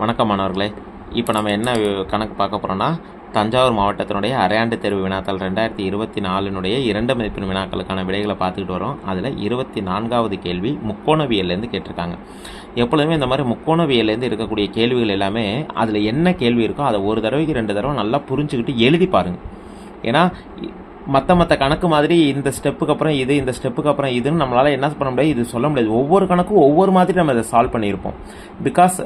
வணக்கம் மாணவர்களே இப்போ நம்ம என்ன கணக்கு பார்க்க போகிறோம்னா தஞ்சாவூர் மாவட்டத்தினுடைய அரையாண்டு தேர்வு வினாத்தாள் ரெண்டாயிரத்தி இருபத்தி நாலினுடைய இரண்டு மதிப்பெண் வினாக்களுக்கான விடைகளை பார்த்துக்கிட்டு வரோம். அதில் இருபத்தி நான்காவது கேள்வி முக்கோணவியல்லேருந்து கேட்டிருக்காங்க. எப்பொழுதுமே இந்த மாதிரி முக்கோணவியல்லேருந்து இருக்கக்கூடிய கேள்விகள் எல்லாமே அதில் என்ன கேள்வி இருக்கோ அதை ஒரு தடவைக்கு ரெண்டு தடவை நல்லா புரிஞ்சுக்கிட்டு எழுதி பாருங்கள் ஏன்னா மற்ற மற்ற கணக்கு மாதிரி இந்த ஸ்டெப்புக்கு அப்புறம் இது இந்த ஸ்டெப்புக்கு அப்புறம் இதுன்னு நம்மளால் என்ன பண்ண முடியாது? இது சொல்ல முடியாது. ஒவ்வொரு கணக்கும் ஒவ்வொரு மாதிரி நம்ம இதை சால்வ் பண்ணியிருப்போம். பிகாஸ்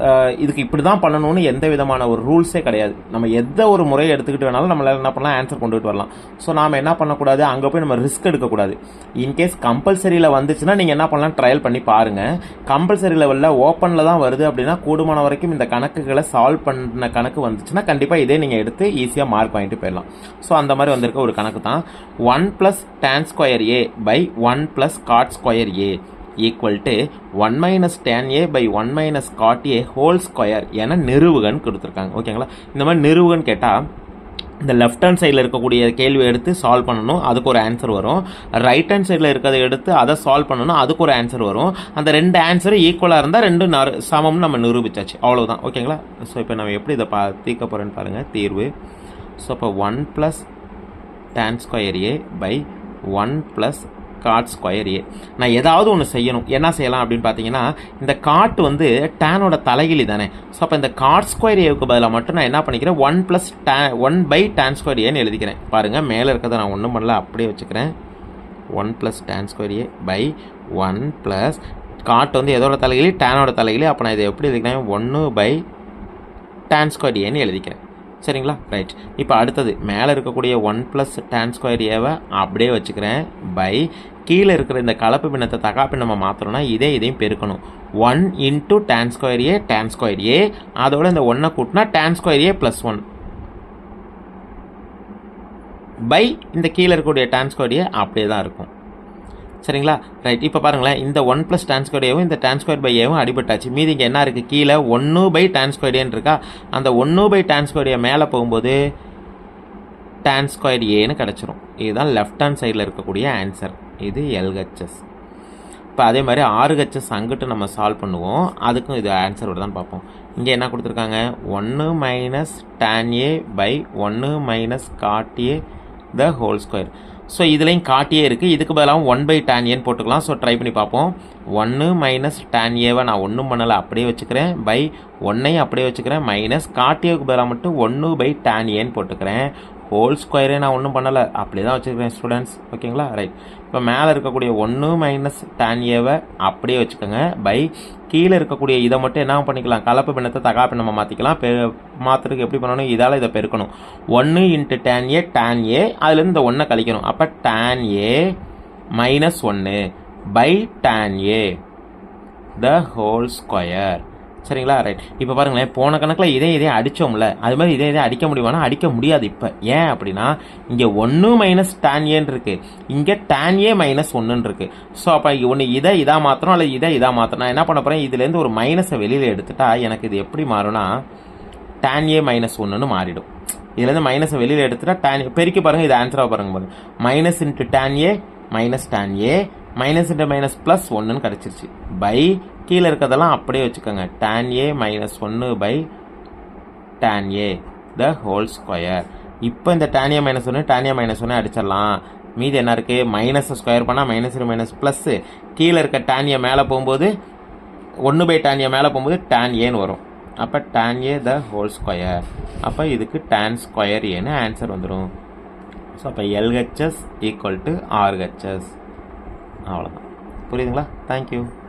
இதுக்கு இப்படி தான் பண்ணணும்னு எந்த விதமான ஒரு ரூல்ஸே கிடையாது. நம்ம எந்த ஒரு முறையை எடுத்துக்கிட்டு வேணாலும் நம்மளால் என்ன பண்ணலாம்? ஆன்சர் கொண்டுட்டு வரலாம். ஸோ நாம் என்ன பண்ணக்கூடாது? அங்கே போய் நம்ம ரிஸ்க் எடுக்கக்கூடாது. இன்கேஸ் கம்பல்சரியில் வந்துச்சுன்னா நீங்கள் என்ன பண்ணலாம்? ட்ரையல் பண்ணி பாருங்கள் கம்பல்சரி லெவலில் ஓப்பனில் தான் வருது அப்படின்னா கூடுமான வரைக்கும் இந்த கணக்குகளை சால்வ் பண்ண கணக்கு வந்துச்சுன்னா கண்டிப்பாக இதே நீங்கள் எடுத்து ஈஸியாக மார்க் வாங்கிட்டு போயிடலாம். ஸோ அந்த மாதிரி வந்திருக்க ஒரு கணக்கு தான். One plus tan square A by one plus cot square A equal to one minus tan A by one minus cot A whole square என நிறுவுகன் கொடுத்துருக்காங்க. ஓகேங்களா இந்த மாதிரி நிறுவுகன் கேட்டால் இந்த லெஃப்ட் ஹேண்ட் சைடில் இருக்கக்கூடிய கேள்வி எடுத்து சால்வ் பண்ணணும் அதுக்கு ஒரு ஆன்சர் வரும். ரைட் ஹேண்ட் சைடில் இருக்கிறத எடுத்து அதை சால்வ் பண்ணணும் அதுக்கு ஒரு ஆன்சர் வரும். அந்த ரெண்டு ஆன்சரும் ஈக்குவலாக இருந்தால் ரெண்டு நறு சமம்னு நம்ம நிரூபிச்சாச்சு. அவ்வளோதான் ஓகேங்களா ஸோ இப்போ நம்ம எப்படி இதை பா தீர்க்க போகிறேன்னு பாருங்கள் தீர்வு. ஸோ இப்போ one plus tan square A by one plus cot square A நான் ஏதாவது ஒன்று செய்யணும். என்ன செய்யலாம் அப்படின்னு பார்த்தீங்கன்னா இந்த காட் வந்து டேனோட தலைகிலி தானே. ஸோ அப்போ இந்த காட் ஸ்கொயர் ஏவுக்கு பதிலாக மட்டும் நான் என்ன பண்ணிக்கிறேன்? One plus tan one by tan square ஏன்னு எழுதிக்கிறேன். பாருங்கள் மேலே இருக்கிறத நான் ஒன்றும் பண்ணல அப்படியே வச்சுக்கிறேன். One plus tan square A by one plus cot வந்து எதோட தலைகிலி டேனோட தலைகிலி அப்போ நான் இதை எப்படி எழுதிக்கிறேன்? ஒன்று பை டேன் ஸ்கொயர் ஏன்னு எழுதிக்கிறேன். சரிங்களா? ரைட் இப்போ அடுத்தது மேலே இருக்கக்கூடிய ஒன் ப்ளஸ் டேன் ஸ்கொயர் ஏவை அப்படியே வச்சுக்கிறேன். பை கீழே இருக்கிற இந்த கலப்பு பின்னத்தை தகாப்பி நம்ம மாற்றணும்னா இதே இதையும் பெருக்கணும். One into tan square A tan square A அதோட இந்த ஒன்றை கூட்டினா tan square A plus one by இந்த கீழே இருக்கக்கூடிய டேன் ஸ்கொயர் ஏ அப்படியே தான் இருக்கும். சரிங்களா? ரைட் இப்போ பாருங்களேன். இந்த ஒன் ப்ளஸ் டேன் இந்த டேன் பையவும் அடிபட்டாச்சு. மீதி இங்கே என்ன இருக்குது கீழே ஒன்று பை டேன் இருக்கா? அந்த ஒன்று பை டேன் மேலே போகும்போது டேன் ஸ்கொயர் ஏன்னு கிடச்சிரும். இதுதான் லெஃப்ட் ஹேண்ட் சைடில் இருக்கக்கூடிய ஆன்சர் இது எல்ஹெச்எஸ் இப்போ அதே மாதிரி ஆறு ஹெச்எஸ் அங்கிட்டு நம்ம சால்வ் பண்ணுவோம். அதுக்கும் இது ஆன்சர் தான் பார்ப்போம். இங்கே என்ன கொடுத்துருக்காங்க? ஒன்று மைனஸ் டேன் ஏ பை ஒன்று minus cot A the whole square so இதுலேயும் காட்டியே இருக்குது இதுக்கு பதிலாக ஒன் பை டேன் ஏன்னு போட்டுக்கலாம். ஸோ ட்ரை பண்ணி பார்ப்போம். ஒன்று மைனஸ் டேன் ஏவை நான் ஒன்றும் பண்ணலை. அப்படியே வச்சுக்கிறேன். பை ஒன்னையும் அப்படியே வச்சுக்கிறேன். மைனஸ் காட்டியவுக்கு பதிலாக மட்டும் ஒன்று பை டேன் ஏன்னு போட்டுக்கிறேன். ஹோல் ஸ்கொயரே நான் ஒன்றும் பண்ணலை. அப்படி தான் வச்சுக்கிறேன் ஸ்டூடெண்ட்ஸ் ஓகேங்களா? ரைட் இப்போ மேலே இருக்கக்கூடிய ஒன்று மைனஸ் டேன் ஏவை அப்படியே வச்சுக்கோங்க. பை கீழே இருக்கக்கூடிய இதை மட்டும் என்ன பண்ணிக்கலாம்? கலப்பு பின்னத்தை தகா நம்ம மாற்றிக்கலாம் பெ மாற்றுறதுக்கு எப்படி பண்ணணும்? இதால் இதை பெருக்கணும். ஒன்று into tan A tan A அதுலேருந்து இந்த ஒன்றை கழிக்கணும். அப்போ டேன் ஏ மைனஸ் ஒன்று by tan A the whole square சரிங்களா? ரைட் இப்போ பாருங்களேன் போன கணக்கில் இதே இதே அடித்தோம்ல அது மாதிரி இதே இதே அடிக்க முடியுமானா அடிக்க முடியாது இப்போ. ஏன் அப்படின்னா இங்கே ஒன்று மைனஸ் டேன் ஏன்னு இருக்குது இங்கே டேன் ஏ மைனஸ் ஒன்றுன்னு இருக்குது ஸோ அப்போ ஒன்று இதை இதாக மாற்றணும் அல்லது இதை இதாக மாற்றணும் நான் என்ன பண்ண போகிறேன் இதுலேருந்து ஒரு மைனஸை வெளியில் எடுத்துட்டா எனக்கு இது எப்படி மாறும்னா டேன் ஏ மைனஸ் ஒன்றுன்னு மாறிடும். இதுலேருந்து மைனஸை வெளியில் எடுத்துட்டா டேன் பெருக்கி பாருங்கள் இது ஆன்சராக பாருங்க பாருங்கள் minus into tan A minus tan A minus into minus plus ஒன்றுன்னு கிடச்சிருச்சு. பை கீழே இருக்கிறதெல்லாம் அப்படியே வச்சுக்கோங்க. டேன் ஏ மைனஸ் ஒன்று by tan A the whole square இப்போ இந்த டேனியா மைனஸ் ஒன்று டேனியா மைனஸ் ஒன்று அடிச்சிடலாம். மீதி என்ன இருக்குது மைனஸை ஸ்கொயர் பண்ணால் மைனஸ் மைனஸ் ப்ளஸ்ஸு கீழே இருக்க tan மேலே போகும்போது ஒன்று பை tan மேலே போகும்போது டேன் ஏன்னு வரும். அப்போ tan A the whole square அப்போ இதுக்கு டேன் ஸ்கொயர் ஏன்னு ஆன்சர் வந்துடும் ஸோ அப்போ எல்ஹெச்எஸ் ஈக்குவல் டு ஆர்ஹெச்எஸ் அவ்வளோதான் புரியுதுங்களா? Thank you